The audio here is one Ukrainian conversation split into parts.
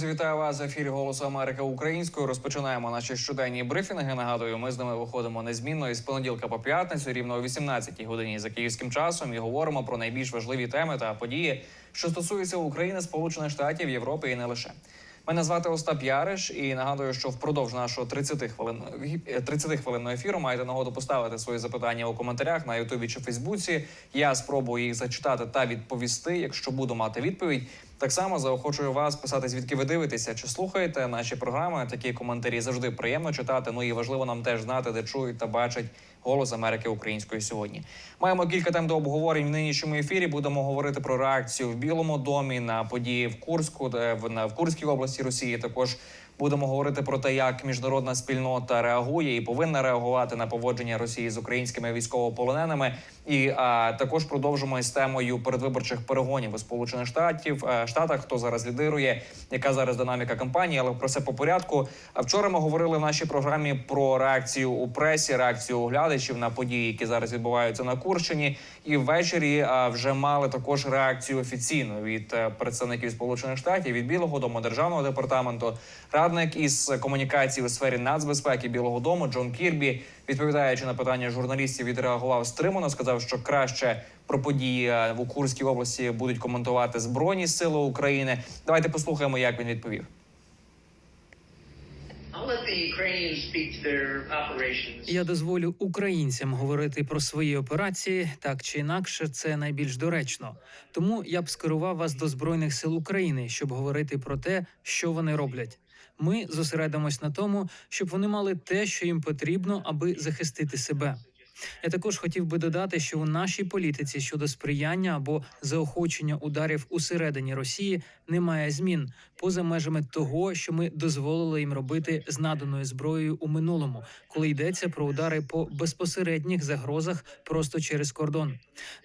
Друзі, вітаю вас в ефірі Голосу Америки українською. Розпочинаємо наші щоденні брифінги. Нагадую, ми з ними виходимо незмінно із понеділка по п'ятницю, рівно о 18-й годині за київським часом, і говоримо про найбільш важливі теми та події, що стосуються України, Сполучених Штатів, Європи і не лише. Мене звати Остап Яриш, і нагадую, що впродовж нашого 30 хвилин 30 хвилинного ефіру маєте нагоду поставити свої запитання у коментарях на Ютубі чи Фейсбуці. Я спробую їх зачитати та відповісти, якщо буду мати відповідь. Так само заохочую вас писати, звідки ви дивитеся, чи слухаєте наші програми. Такі коментарі завжди приємно читати. Ну і важливо нам теж знати, де чують та бачать голос Америки української сьогодні. Маємо кілька тем до обговорень в нинішньому ефірі. Будемо говорити про реакцію в Білому домі на події в Курську, в Курській області Росії. Також будемо говорити про те, як міжнародна спільнота реагує і повинна реагувати на поводження Росії з українськими військовополоненими. І а, також продовжимо із темою передвиборчих перегонів у Сполучених Штатів е, Штатах. Хто зараз лідирує, яка зараз динаміка кампанії, але про це по порядку. А вчора ми говорили в нашій програмі про реакцію у пресі, реакцію оглядачів на події, які зараз відбуваються на Курщині. І ввечері а, вже мали також реакцію офіційну від е, представників Сполучених Штатів від Білого Дому державного департаменту. Радник із комунікації у сфері нацбезпеки Білого Дому Джон Кірбі, відповідаючи на питання журналістів, відреагував стримано. Сказав, що краще про події е, в Курській області будуть коментувати збройні сили України. Давайте послухаємо, як він відповів. Я дозволю українцям говорити про свої операції так чи інакше, це найбільш доречно. Тому я б скерував вас до збройних сил України, щоб говорити про те, що вони роблять. Ми зосередимось на тому, щоб вони мали те, що їм потрібно, аби захистити себе. Я також хотів би додати, що у нашій політиці щодо сприяння або заохочення ударів усередині Росії немає змін поза межами того, що ми дозволили їм робити з наданою зброєю у минулому, коли йдеться про удари по безпосередніх загрозах просто через кордон.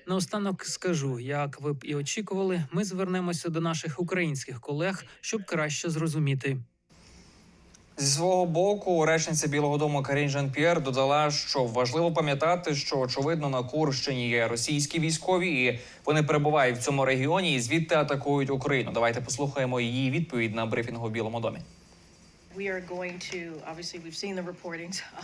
Наостанок скажу, як ви б і очікували, ми звернемося до наших українських колег, щоб краще зрозуміти. Зі свого боку, речниця Білого Дому Карін Жан П'єр додала, що важливо пам'ятати, що очевидно на Курщині є російські військові, і вони перебувають в цьому регіоні і звідти атакують Україну. Давайте послухаємо її відповідь на брифінгу в Білому домі.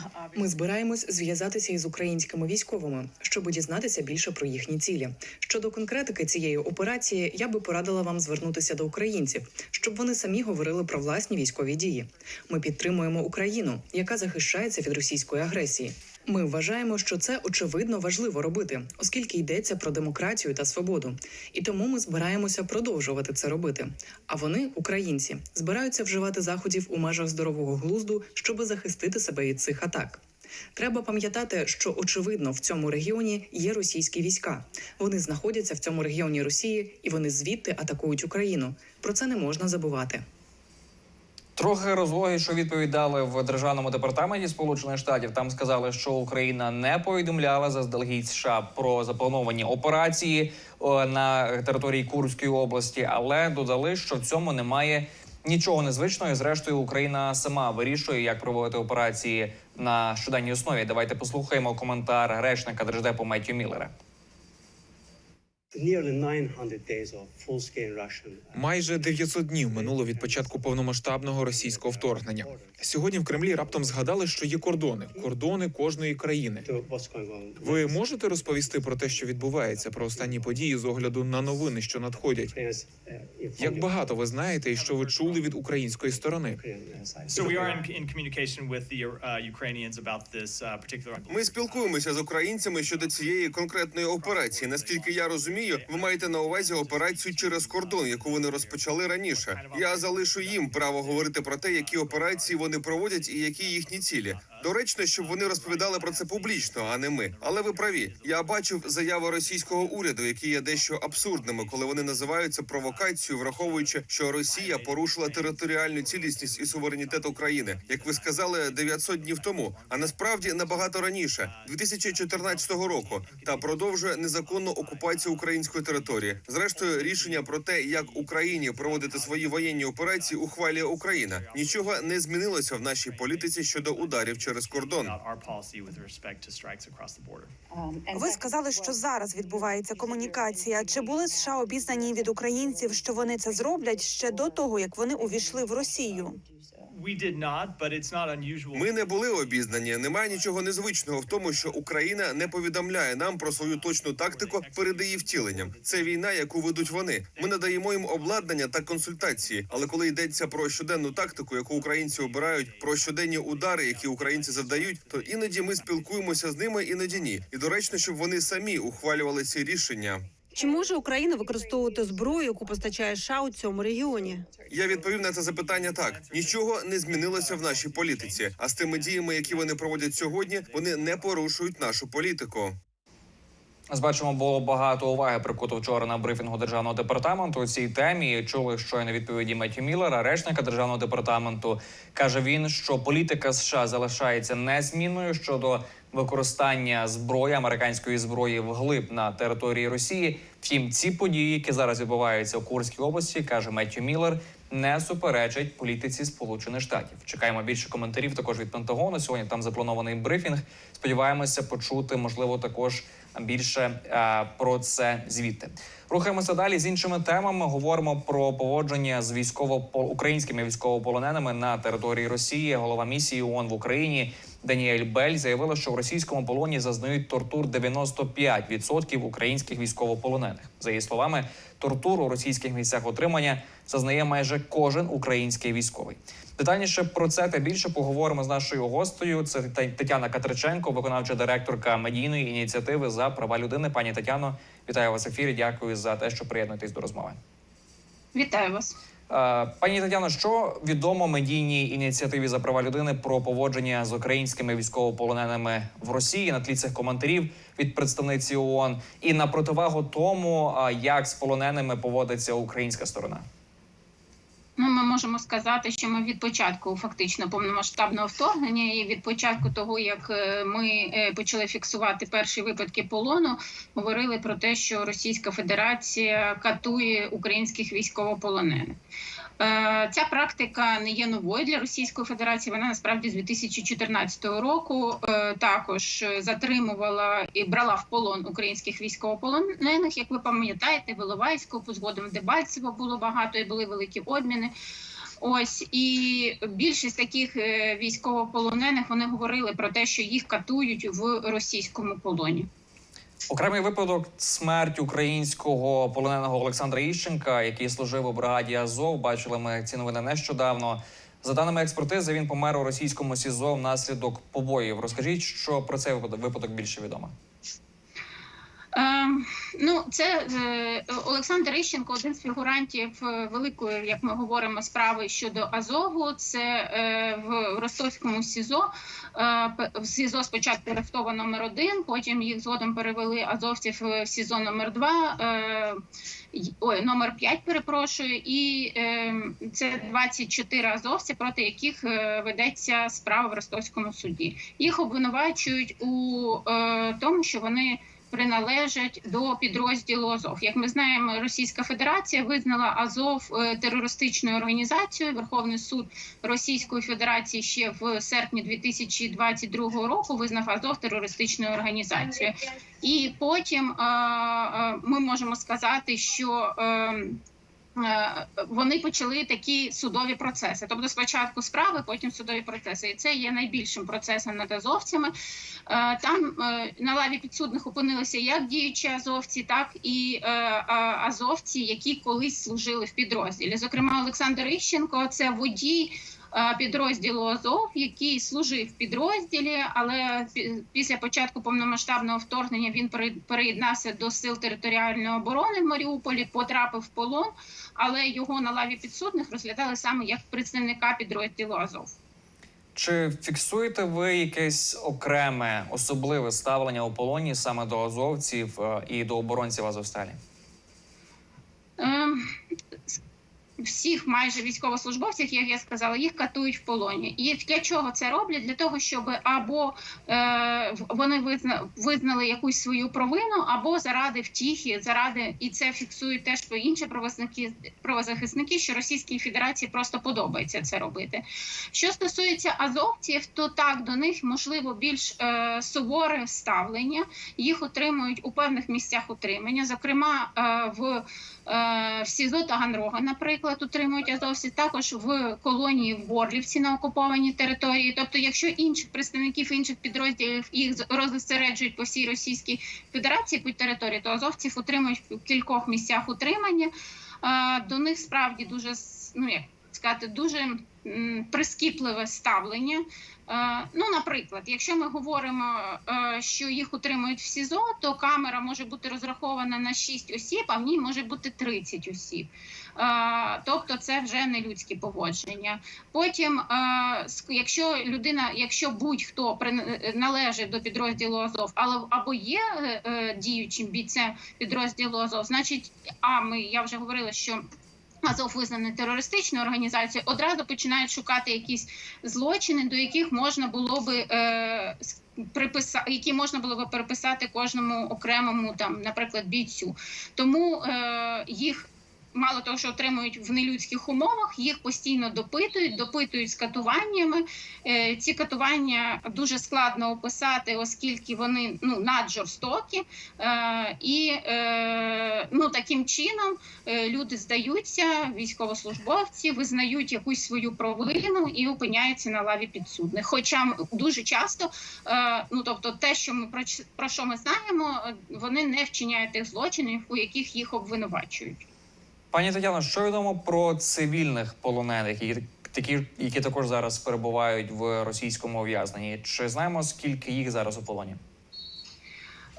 Ми збираємось зв'язатися із українськими військовими, щоб дізнатися більше про їхні цілі. Щодо конкретики цієї операції, я би порадила вам звернутися до українців, щоб вони самі говорили про власні військові дії. Ми підтримуємо Україну, яка захищається від російської агресії. Ми вважаємо, що це очевидно важливо робити, оскільки йдеться про демократію та свободу. І тому ми збираємося продовжувати це робити. А вони, українці, збираються вживати заходів у межах здорового глузду, щоб захистити себе від цих атак. Треба пам'ятати, що очевидно в цьому регіоні є російські війська. Вони знаходяться в цьому регіоні Росії і вони звідти атакують Україну. Про це не можна забувати. Трохи розлоги, що відповідь дали в державному департаменті Сполучених Штатів. Там сказали, що Україна не повідомляла заздалегідь США про заплановані операції на території Курської області, але додали, що в цьому немає нічого незвичного. І, Зрештою, Україна сама вирішує, як проводити операції на щоденній основі. Давайте послухаємо коментар речника держдепу Меттю Міллера. Майже 900 днів минуло від початку повномасштабного російського вторгнення. Сьогодні в Кремлі раптом згадали, що є кордони, кордони кожної країни. Ви можете розповісти про те, що відбувається, про останні події з огляду на новини, що надходять? Uh, Як багато ви знаєте, і що ви чули від української сторони? Uh, uh. Ми спілкуємося з українцями щодо цієї конкретної операції. Наскільки я розумію, ви маєте на увазі операцію через кордон, яку вони розпочали раніше. Я залишу їм право говорити про те, які операції вони проводять і які їхні цілі. Доречно, щоб вони розповідали про це публічно, а не ми. Але ви праві. Я бачив заяви російського уряду, які є дещо абсурдними, коли вони називаються провокацією, враховуючи, що Росія порушила територіальну цілісність і суверенітет України, як ви сказали, 900 днів тому. А насправді набагато раніше, 2014 року, та продовжує незаконну окупацію української території. Зрештою, рішення про те, як Україні проводити свої воєнні операції, ухвалює Україна. Нічого не змінилося в нашій політиці щодо ударів через кордон. border. Ви сказали, що зараз відбувається комунікація. Чи були США обізнані від українців, що вони це зроблять ще до того, як вони увійшли в Росію? Ми не були обізнані. Немає нічого незвичного в тому, що Україна не повідомляє нам про свою точну тактику перед її втіленням. Це війна, яку ведуть вони. Ми надаємо їм обладнання та консультації. Але коли йдеться про щоденну тактику, яку українці обирають, про щоденні удари, які українці завдають, то іноді ми спілкуємося з ними, іноді ні. І доречно, щоб вони самі ухвалювали ці рішення. Чи може Україна використовувати зброю, яку постачає США у цьому регіоні? Я відповів на це запитання так: нічого не змінилося в нашій політиці. А з тими діями, які вони проводять сьогодні, вони не порушують нашу політику. Ось Бачимо, було багато уваги прикуто вчора на брифінгу державного департаменту у цій темі. Чули щойно відповіді Меттю Міллера, речника державного департаменту. каже він, що політика США залишається незмінною щодо використання зброї американської зброї вглиб на території Росії. Втім, ці події, які зараз відбуваються у Курській області, каже Меттю Міллер, не суперечать політиці Сполучених Штатів. Чекаємо більше коментарів також від Пентагону. Сьогодні там запланований брифінг. Сподіваємося почути, можливо, також більше е, про це звідти. Рухаємося далі з іншими темами. Говоримо про поводження з військово українськими військовополоненими на території Росії. Голова місії ООН в Україні Даніель Бель заявила, що в російському полоні зазнають тортур 95% українських військовополонених. За її словами, тортур у російських місцях отримання зазнає майже кожен український військовий. Детальніше про це та більше поговоримо з нашою гостею. Це Тетяна Катриченко, виконавча директорка медійної ініціативи за права людини. Пані Тетяно, вітаю вас в ефірі. Дякую за те, що приєднуєтесь до розмови. Вітаю вас. Е, Пані Тетяно, що відомо медійній ініціативі за права людини про поводження з українськими військовополоненими в Росії на тлі цих коментарів від представниці ООН і на противагу тому, як з полоненими поводиться українська сторона? Ну, ми можемо сказати, що ми від початку фактично повномасштабного вторгнення і від початку того, як е, ми е, почали фіксувати перші випадки полону, говорили про те, що Російська Федерація катує українських військовополонених. Е, Ця практика не є новою для Російської Федерації. Вона насправді з 2014 року е, також затримувала і брала в полон українських військовополонених. Як ви пам'ятаєте, в Іловайську, згодом Дебальцево було багато і були великі обміни. Ось і більшість таких е, військовополонених вони говорили про те, що їх катують в російському полоні. Окремий випадок смерть українського полоненого Олександра Іщенка, який служив у бригаді Азов. Бачили ми ці новини нещодавно. За даними експертизи, він помер у російському СІЗО внаслідок побоїв. Розкажіть, що про цей випадок більше відомо. Е, ну, це е, Олександр Іщенко, один з фігурантів е, великої, як ми говоримо, справи щодо Азову. Це е, в Ростовському СІЗО. В СІЗО спочатку арештовано номер один, потім їх згодом перевели азовців в СІЗО номер два. Е, й- Ой, номер 5, перепрошую, і це 24 азовці, проти яких ведеться справа в Ростовському суді. Їх обвинувачують у тому, що вони приналежать до підрозділу Азов. Як ми знаємо, Російська Федерація визнала Азов е, терористичною організацією. Верховний суд Російської Федерації ще в серпні 2022 року визнав Азов терористичною організацією. І потім е, е, ми можемо сказати, що е, е, вони почали такі судові процеси. Тобто, спочатку справи, потім судові процеси. І це є найбільшим процесом над азовцями. Е, Там е, на лаві підсудних опинилися як діючі азовці, так і е, азовці, які колись служили в підрозділі. Зокрема, Олександр Іщенко це водій. Е, Підрозділу Азов, який служив в підрозділі, але після початку повномасштабного вторгнення він пере- переєднався до сил територіальної оборони в Маріуполі, потрапив в полон, але його на лаві підсудних розглядали саме як представника підрозділу Азов. Чи фіксуєте ви якесь окреме особливе ставлення у полоні саме до азовців е, і до оборонців Азовсталі? Всіх майже військовослужбовців, як я сказала, їх катують в полоні. І для чого це роблять? Для того, щоб або е, вони визна, визнали якусь свою провину, або заради втіхи, заради і це фіксують теж по інші правозники, правозахисники, що Російській Федерації просто подобається це робити. Що стосується азовців, то так до них можливо більш е, суворе ставлення. Їх отримують у певних місцях утримання, зокрема е, в, е, в СІЗО Таганрога, наприклад, утримують азовці, також в колонії в Борлівці на окупованій території. Тобто, якщо інших представників інших підрозділів їх розосереджують по всій Російській Федерації по території, то азовців утримують в кількох місцях утримання. Е, До них справді дуже ну як сказати, дуже прискіпливе ставлення. Е, Ну, наприклад, якщо ми говоримо, е, що їх утримують в СІЗО, то камера може бути розрахована на 6 осіб, а в ній може бути 30 осіб. Е, Тобто це вже не людські поводження. Потім, якщо людина, якщо будь-хто належить до підрозділу Азов, або є діючим бійцем підрозділу Азов, значить, а ми я вже говорила, що. Азов визнаний терористичною організацією, одразу починають шукати якісь злочини, до яких можна було би е, приписати, які можна було би переписати кожному окремому там, наприклад, бійцю. Тому е, їх. Мало того, що отримують в нелюдських умовах, їх постійно допитують, допитують з катуваннями. Е, ці катування дуже складно описати, оскільки вони ну наджорстокі. Е, і е, ну таким чином люди здаються, військовослужбовці визнають якусь свою провину і опиняються на лаві підсудних. Хоча дуже часто, ну тобто, те, що ми про, що ми знаємо, вони не вчиняють тих злочинів, у яких їх обвинувачують. Пані Тетяно, що відомо про цивільних полонених, які такі, які також зараз перебувають в російському ув'язненні? Чи знаємо скільки їх зараз у полоні?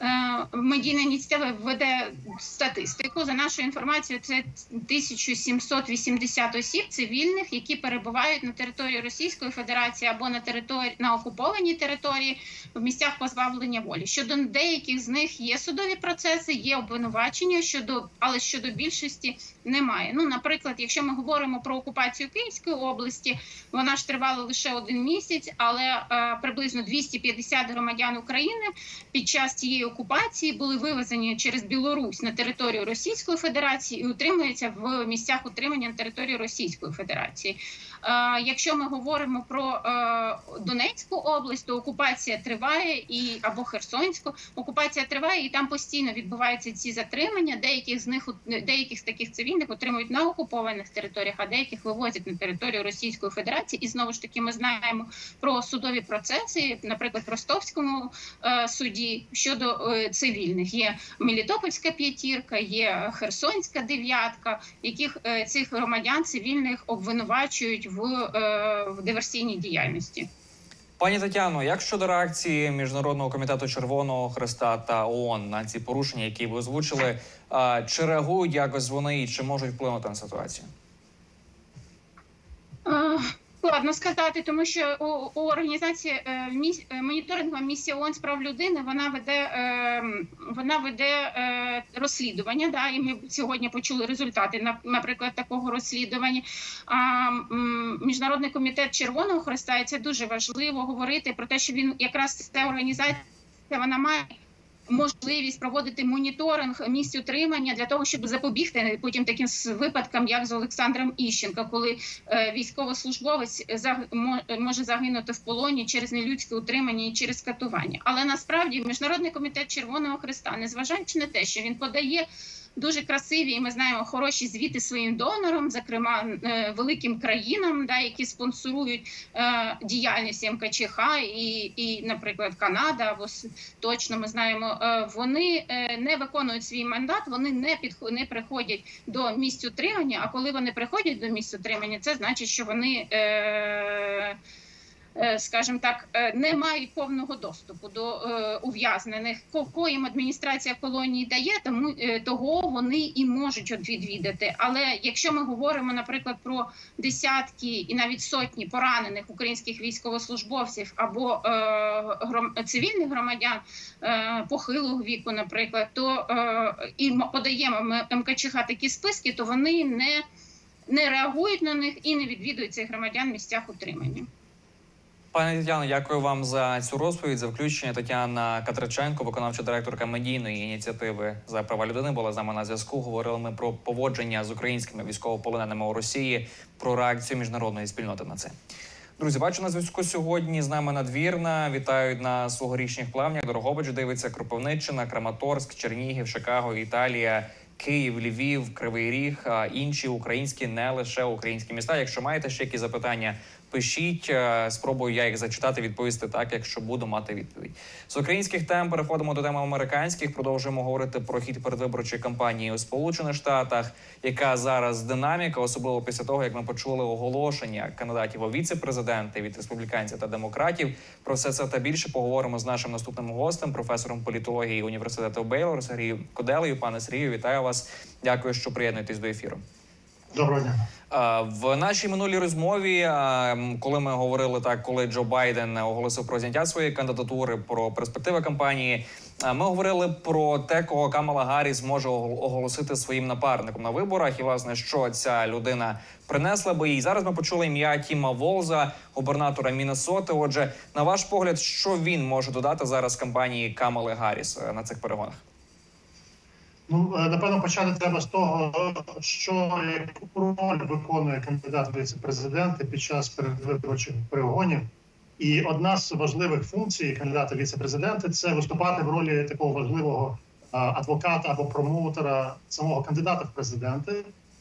Е, Медійна ініціатива веде статистику. За нашою інформацією, це 1780 осіб цивільних, які перебувають на території Російської Федерації або на території на окупованій території в місцях позбавлення волі. Щодо деяких з них є судові процеси, є обвинувачення щодо, але щодо більшості немає. Ну, наприклад, якщо ми говоримо про окупацію Київської області, вона ж тривала лише один місяць, але е, приблизно 250 громадян України під час цієї окупації були вивезені через Білорусь на територію Російської Федерації і утримуються в місцях утримання на території Російської Федерації. Е, Якщо ми говоримо про е, Донецьку область, то окупація триває і або Херсонську окупація триває, і там постійно відбуваються ці затримання. Деяких з них деяких з таких цивільних отримують на окупованих територіях, а деяких вивозять на територію Російської Федерації. І знову ж таки, ми знаємо про судові процеси, наприклад, в Ростовському е, суді щодо е, цивільних. Є Мелітопольська п'ятірка, є Херсонська дев'ятка, яких е, цих громадян цивільних обвинувачують в, е, в диверсійній діяльності. Пані Тетяно, як щодо реакції Міжнародного комітету Червоного Хреста та ООН на ці порушення, які ви озвучили, чи реагують якось вони і чи можуть вплинути на ситуацію? Складно сказати, тому що у, у організації е, міс, е, моніторингова місія ООН з прав людини вона веде е, вона веде е, розслідування. Да, і ми сьогодні почули результати на- наприклад такого розслідування. А міжнародний комітет Червоного Хреста і це дуже важливо говорити про те, що він якраз ця організація вона має. Можливість проводити моніторинг місць утримання для того, щоб запобігти потім таким випадкам, як з Олександром Іщенка, коли е, військовослужбовець може загинути в полоні через нелюдське утримання і через катування. Але насправді міжнародний комітет Червоного Христа, незважаючи на те, що він подає. Дуже красиві, і ми знаємо хороші звіти своїм донорам, зокрема е, великим країнам, да, які спонсорують е, діяльність МКЧХ і, і, наприклад, Канада або точно ми знаємо, е, вони не виконують свій мандат, вони не підхо- не приходять до місць утримання. А коли вони приходять до місць утримання, це значить, що вони. Скажімо так, е, не мають повного доступу до е, ув'язнених, Ко- коїм адміністрація колонії дає, тому е, того вони і можуть відвідати. Але якщо ми говоримо, наприклад, про десятки і навіть сотні поранених українських військовослужбовців або е, цивільних громадян е, похилого віку, наприклад, то е, і подаємо ми МКЧХ такі списки, то вони не не реагують на них і не відвідують цих громадян в місцях утримання. Пане Тетяно, дякую вам за цю розповідь. За включення Тетяна Катриченко, виконавча директорка медійної ініціативи за права людини, була з нами на зв'язку. Говорили ми про поводження з українськими військовополоненими у Росії, про реакцію міжнародної спільноти на це. Друзі, бачу на зв'язку сьогодні з нами надвірна. Вітають нас у горішніх плавнях. Дорогобич дивиться Кропивниччина, Краматорськ, Чернігів, Чикаго, Італія. Київ, Львів, Кривий Ріг, а інші українські, не лише українські міста. Якщо маєте ще якісь запитання, пишіть. Е, Спробую я їх зачитати, відповісти так, якщо буду мати відповідь. З українських тем переходимо до теми американських. Продовжуємо говорити про хід передвиборчої кампанії у Сполучених Штатах, яка зараз динаміка, особливо після того, як ми почули оголошення кандидатів у віце-президенти від республіканців та демократів. Про все це та більше поговоримо з нашим наступним гостем, професором політології університету Бейлор Сергієм Коделею. Пане Сергію, вітаю вас. Дякую, що приєднуєтесь до ефіру. Доброго дня. В нашій минулій розмові, коли ми говорили так, коли Джо Байден оголосив про зняття своєї кандидатури, про перспективи кампанії, ми говорили про те, кого Камала Гарріс може огол- оголосити своїм напарником на виборах, і власне, що ця людина принесла би їй. Зараз ми почули ім'я Тіма Волза, губернатора Міннесоти. Отже, на ваш погляд, що він може додати зараз кампанії Камали Гарріс е, на цих перегонах? Ну, е, напевно, почати треба з того, що яку роль виконує кандидат віце-президенти під час передвиборчих перегонів. І одна з важливих функцій кандидата віце-президенти це виступати в ролі такого важливого е, адвоката або промоутера самого кандидата в президенти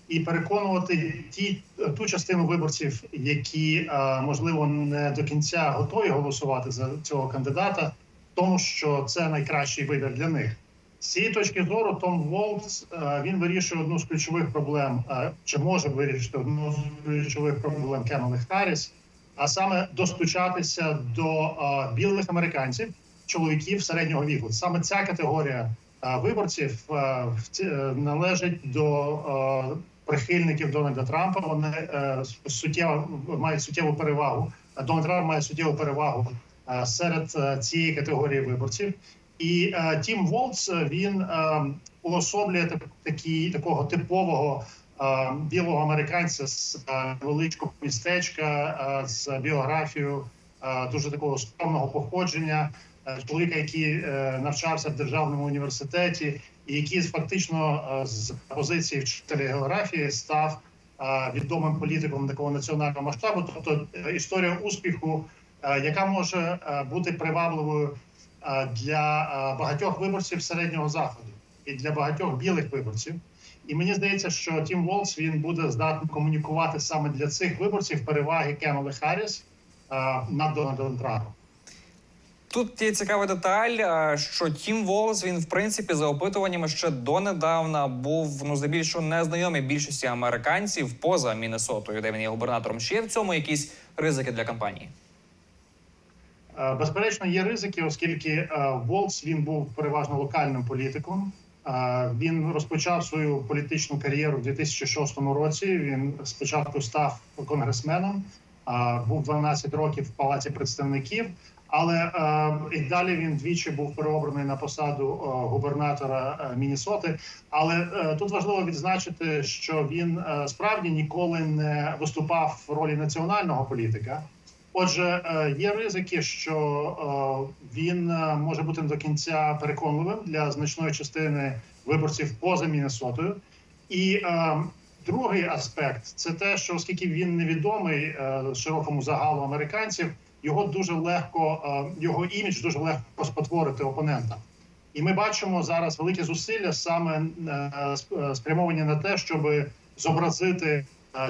і переконувати ті ту частину виборців, які е, можливо не до кінця готові голосувати за цього кандидата, тому, що це найкращий вибір для них. З цієї точки зору Том Волтс е, він вирішує одну з ключових проблем, е, чи може вирішити одну з ключових проблем Кемали Харріс, а саме достучатися до е, білих американців, чоловіків середнього віку. Саме ця категорія виборців належить до прихильників Дональда Трампа. Вони суттєво мають суттєву перевагу. Дональд Трамп має суттєву перевагу серед цієї категорії виборців. І е, Тім Волц він е, уособлює так, такі, такого типового е, білого американця з е, величкого містечка е, з біографією е, дуже такого скромного походження, е, чоловіка, який е, навчався в державному університеті, і який фактично е, з позиції вчителя географії став е, відомим політиком такого національного масштабу. Тобто е, історія успіху, е, яка може е, бути привабливою для багатьох виборців середнього заходу і для багатьох білих виборців. І мені здається, що Тім Волс він буде здатний комунікувати саме для цих виборців переваги Кемали Харріс над Дональдом Трампом. Тут є цікава деталь, що Тім Волс він в принципі за опитуваннями ще донедавна був ну здебільшого незнайомий більшості американців поза Міннесотою, де він є губернатором. Чи є в цьому якісь ризики для кампанії? Е, Безперечно, є ризики, оскільки е, Волц він був переважно локальним політиком. Е, Він розпочав свою політичну кар'єру в 2006 році. Він спочатку став конгресменом, був 12 років в палаці представників. Але і далі він двічі був переобраний на посаду губернатора Міннесоти. Але тут важливо відзначити, що він справді ніколи не виступав в ролі національного політика. Отже, е, є ризики, що е, він е, може бути не до кінця переконливим для значної частини виборців поза Міннесотою. І другий аспект це те, що оскільки він невідомий широкому загалу американців, його дуже легко, його імідж дуже легко спотворити опонента. І ми бачимо зараз великі зусилля саме сп- спрямовані на те, щоб зобразити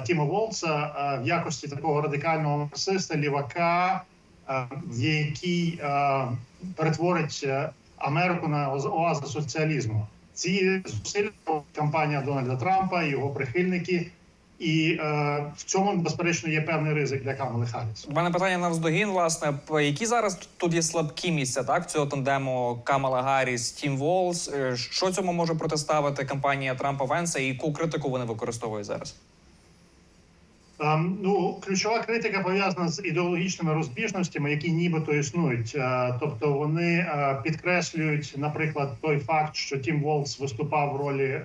Тіма Волца е, в якості такого радикального марксиста, лівака, е, який е, перетворить е, Америку на оазу соціалізму. Ці зусилля кампанія Дональда Трампа, його прихильники, і е, в цьому безперечно є певний ризик для Камали Харріс. У мене питання навздогін, власне, які зараз тут є слабкі місця, так цього тандему Камала Гарріс, Тім Волс. Е, Що цьому може протиставити кампанія Трампа Венса і яку критику вони використовують зараз? Ем, Ну, ключова критика пов'язана з ідеологічними розбіжностями, які нібито існують. Е, Тобто вони е, підкреслюють, наприклад, той факт, що Тім Волкс виступав в ролі е,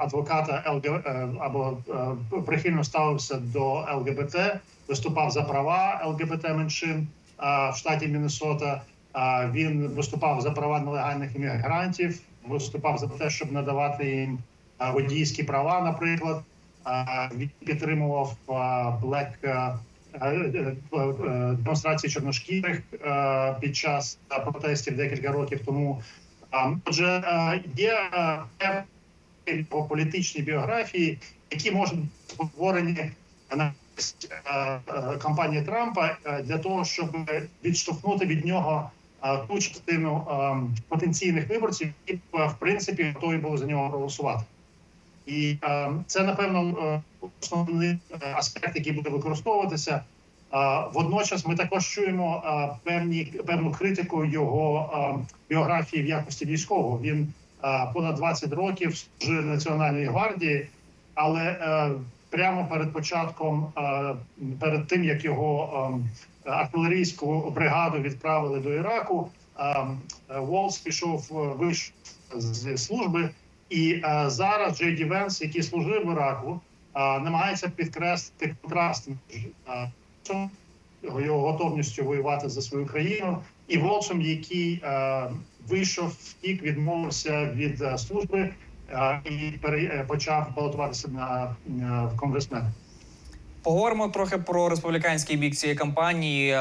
адвоката ЛГ або прихильно ставився до ЛГБТ, виступав за права ЛГБТ меншин в штаті Міннесота. Він виступав за права нелегальних іммігрантів, виступав за те, щоб надавати їм водійські права, наприклад. Він підтримував а, е, е, демонстрації чорношкірих е, під час протестів декілька років тому. Отже, є е, певні його політичні біографії, які можуть бути створені на кампанії Трампа для того, щоб відштовхнути від нього ту частину потенційних виборців, які в принципі готові були за нього проголосувати. І е, це напевно е, основний е, аспект, який буде використовуватися. Водночас ми також чуємо певні певну критику його біографії в якості військового. Він понад 20 років служив Національній гвардії, але прямо перед початком, перед тим як його артилерійську бригаду відправили до Іраку, Волс пішов вийшов з служби. І е, зараз Джей Ді Венс, який служив в Іраку, е, намагається підкреслити контраст між е, його готовністю воювати за свою країну, і Волсом, який е, вийшов втік, відмовився від е, служби е, і пере, е, почав балотуватися на, на в конгресмени. Поговоримо трохи про республіканський бік цієї кампанії.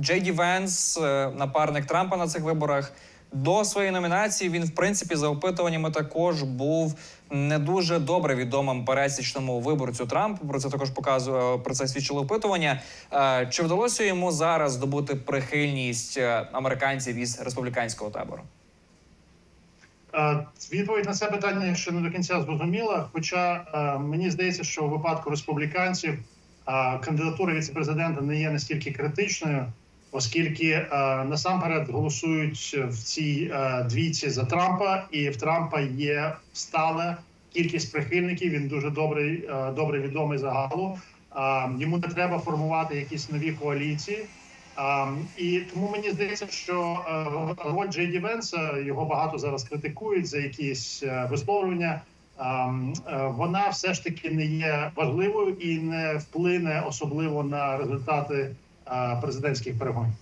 Джей Ді Венс, е, напарник Трампа на цих виборах. До своєї номінації він, в принципі, за опитуваннями також був не дуже добре відомим пересічному виборцю Трампа. Про це також показує про це свідчило опитування. Е, Чи вдалося йому зараз здобути прихильність е, американців із республіканського табору? Е, Відповідь на це питання ще не до кінця зрозуміла. Хоча е, мені здається, що у випадку республіканців е, кандидатура віцепрезидента не є настільки критичною, оскільки е, насамперед голосують в цій е, двійці за Трампа, і в Трампа є стала кількість прихильників. Він дуже добрий, е, добре відомий загалу. Йому не треба формувати якісь нові коаліції. І тому мені здається, що роль Джей Ді Венса, його багато зараз критикують за якісь висловлювання. А, м, е, вона все ж таки не є важливою і не вплине особливо на результати президентських перегонів.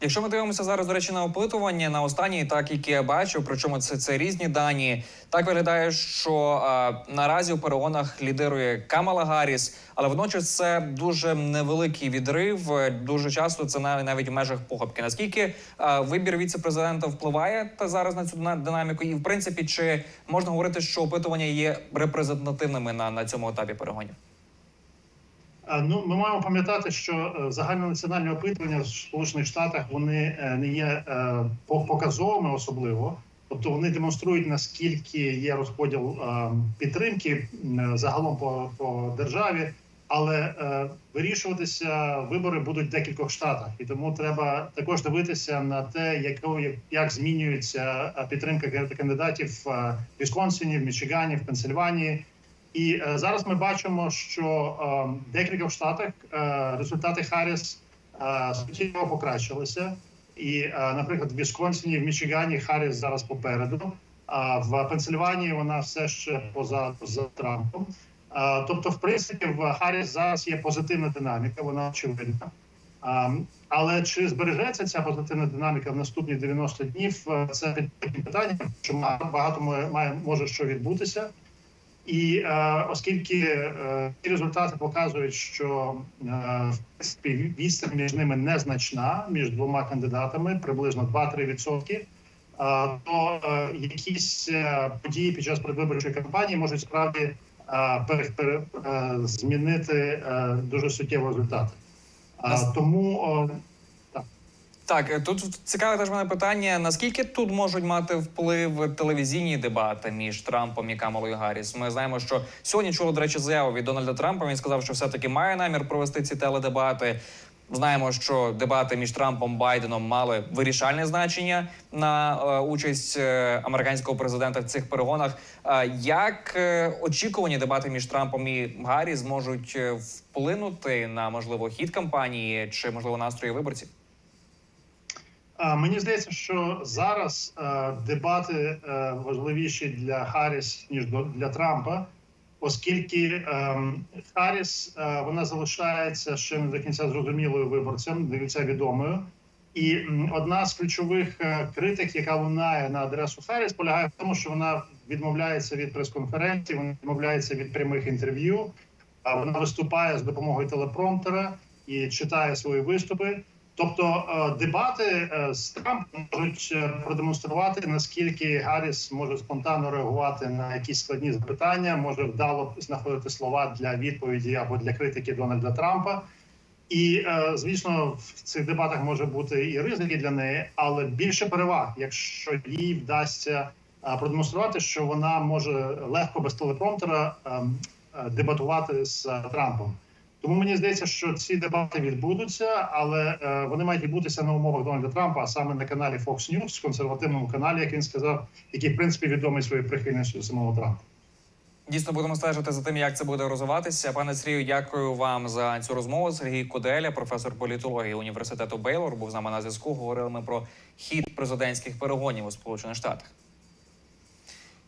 Якщо ми дивимося зараз, до речі, на опитування на останній, так які я бачив, причому це, це різні дані. Так виглядає, що а, наразі у перегонах лідирує Камала Гарріс, але водночас це дуже невеликий відрив. Е, Дуже часто це навіть в межах похопки. Наскільки а, вибір віце-президента впливає та зараз на цю дина- динаміку? І в принципі, чи можна говорити, що опитування є репрезентативними на, на цьому етапі перегонів? А, Ну, ми маємо пам'ятати, що е, загальнонаціональні опитування в Сполучених Штатах вони е, не є е, по- показовими особливо. Тобто вони демонструють наскільки є розподіл е, підтримки загалом по, по державі, але е, вирішуватися вибори будуть в декількох штатах, і тому треба також дивитися на те, якою як змінюється е, підтримка кандидатів е, в Вісконсині, в Мічигані, в Пенсильванії. І е, зараз ми бачимо, що е, в декількох штатах е, результати Харріс е, суттєво покращилися. І, е, наприклад, в Вісконсині, в Мічигані Харріс зараз попереду. А в Пенсильванії вона все ще позаду за Трампом. Е, тобто, в принципі, в Харріс зараз є позитивна динаміка, вона очевидна. А, але чи збережеться ця позитивна динаміка в наступні 90 днів? е, Це питанням, що багато має може що відбутися. І е, оскільки е, ці результати показують, що е, в принципі відстань між ними незначна між двома кандидатами, приблизно 2-3 відсотки, е, то е, якісь е, події під час предвиборчої кампанії можуть справді е, пере, пере, е, змінити е, дуже суттєво результати. Е, тому Так, е, тут цікаве теж мене питання: наскільки тут можуть мати вплив телевізійні дебати між Трампом і Камалою Гарріс? Ми знаємо, що сьогодні чули, до речі, заяву від Дональда Трампа. Він сказав, що все таки має намір провести ці теледебати. Знаємо, що дебати між Трампом і Байденом мали вирішальне значення на е, участь е, американського президента в цих перегонах. Як очікувані дебати між Трампом і Гаррі зможуть е, вплинути на можливо хід кампанії чи можливо настрої виборців? Мені здається, що зараз е, дебати е, важливіші для Харріс ніж для Трампа, оскільки е, Харріс е, вона залишається ще не до кінця зрозумілою виборцем, до кінця відомою. І одна з ключових критик, яка лунає на адресу Харріс, полягає в тому, що вона відмовляється від прес-конференцій, вона відмовляється від прямих інтерв'ю. Вона виступає з допомогою телепромптера і читає свої виступи. Тобто е, дебати е, з Трампом можуть е, продемонструвати наскільки Гарріс може спонтанно реагувати на якісь складні запитання, може вдало знаходити слова для відповіді або для критики Дональда Трампа. І звісно, в цих дебатах може бути і ризики для неї, але більше переваг, якщо їй вдасться продемонструвати, що вона може легко без телепромптера ем, дебатувати з Трампом. Тому мені здається, що ці дебати відбудуться, але е, вони мають відбутися на умовах Дональда Трампа, а саме на каналі Fox News, консервативному каналі, як він сказав, який в принципі відомий своєю прихильністю самого Трампа. Дійсно будемо стежити за тим, як це буде розвиватися. Пане Сергію, дякую вам за цю розмову. Сергій Куделя, професор політології університету Бейлор, був з нами на зв'язку. Говорили ми про хід президентських перегонів у Сполучених Штатах.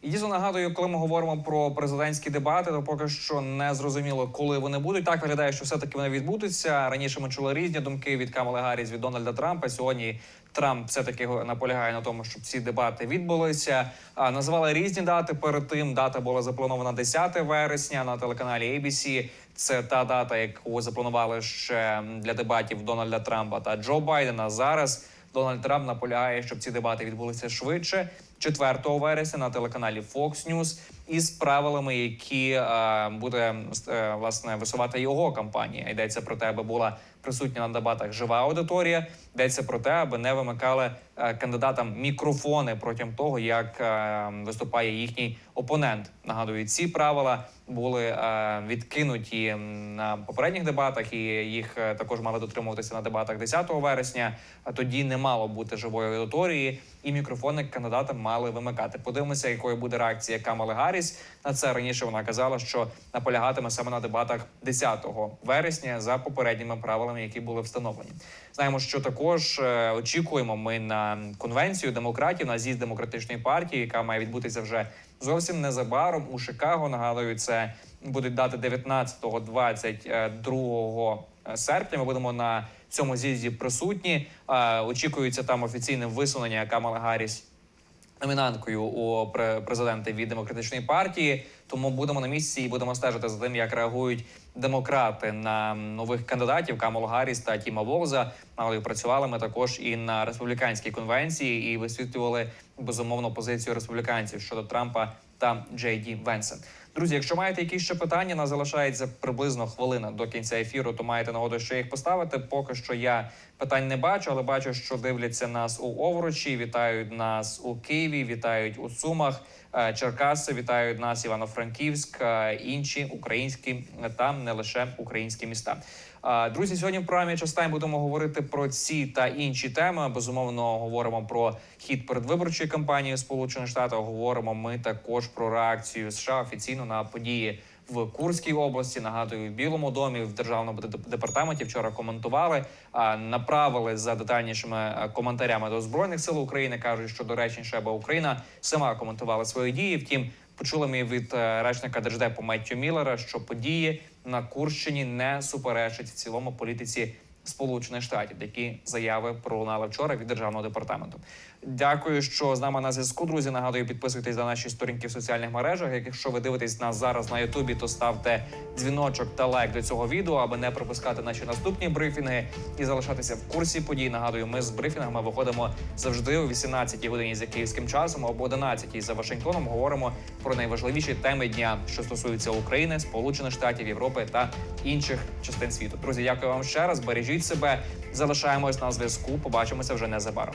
Дійсно нагадую, коли ми говоримо про президентські дебати, то поки що не зрозуміло, коли вони будуть. Так виглядає, що все таки вони відбудуться. Раніше ми чули різні думки від Камали Гарріс, від Дональда Трампа. Сьогодні Трамп все таки наполягає на тому, щоб ці дебати відбулися. А називали різні дати. Перед тим дата була запланована 10 вересня на телеканалі ABC. Це та дата, яку запланували ще для дебатів Дональда Трампа та Джо Байдена. Зараз Дональд Трамп наполягає, щоб ці дебати відбулися швидше. 4 вересня на телеканалі Fox News із правилами, які е, буде е, власне висувати його кампанія. Йдеться про те, аби була присутня на дебатах жива аудиторія. Йдеться про те, аби не вимикали е, кандидатам мікрофони протягом того, як е, виступає їхній опонент. Нагадую, ці правила були е, відкинуті на попередніх дебатах, і їх також мали дотримуватися на дебатах 10 вересня. Тоді не мало бути живої аудиторії, і мікрофони кандидатам мали вимикати. Подивимося, якою буде реакція Камали Гарріс на це. Раніше вона казала, що наполягатиме саме на дебатах 10 вересня за попередніми правилами, які були встановлені. Знаємо, що також е, очікуємо ми на конвенцію демократів на з'їзд демократичної партії, яка має відбутися вже зовсім незабаром у Чикаго. Нагадую, це будуть дати 19-22 серпня. Ми будемо на цьому з'їзді присутні. Е, Очікується там офіційне висунення Камала Гарріс номінанткою у пре- президенти від демократичної партії. Тому будемо на місці і будемо стежити за тим, як реагують демократи на нових кандидатів Камал Гарріс та Тіма Волза. Але працювали ми також і на республіканській конвенції і висвітлювали безумовно позицію республіканців щодо Трампа та Джей Ді Венса. Друзі, якщо маєте якісь ще питання, нас залишається приблизно хвилина до кінця ефіру, то маєте нагоду ще їх поставити. Поки що я питань не бачу, але бачу, що дивляться нас у Овручі, вітають нас у Києві, вітають у Сумах, е, Черкаси, вітають нас Івано-Франківськ, е, інші українські е, там не лише українські міста. Друзі, сьогодні в програмі «Час будемо говорити про ці та інші теми. Безумовно, говоримо про хід передвиборчої кампанії Сполучених Штатах. Говоримо ми також про реакцію США офіційно на події в Курській області. Нагадую, в Білому домі в державному департаменті вчора коментували, направили за детальнішими е, коментарями до збройних сил України. кажуть, що доречніше, аби Україна сама коментувала свої дії. Втім, почули ми від е, речника держдепу Меттю Міллера, що події на Курщині не суперечить в цілому політиці Сполучених Штатів. Такі заяви пролунали вчора від державного департаменту. Дякую, що з нами на зв'язку. Друзі, нагадую, підписуйтесь на наші сторінки в соціальних мережах. Якщо ви дивитесь нас зараз на Ютубі, то ставте дзвіночок та лайк до цього відео, аби не пропускати наші наступні брифінги і залишатися в курсі подій. Нагадую, ми з брифінгами виходимо завжди о 18 годині за київським часом або 11 за Вашингтоном. Говоримо про найважливіші теми дня, що стосуються України, Сполучених Штатів, Європи та інших частин світу. Друзі, дякую вам ще раз. Бережіть себе, залишаємось на зв'язку. Побачимося вже незабаром.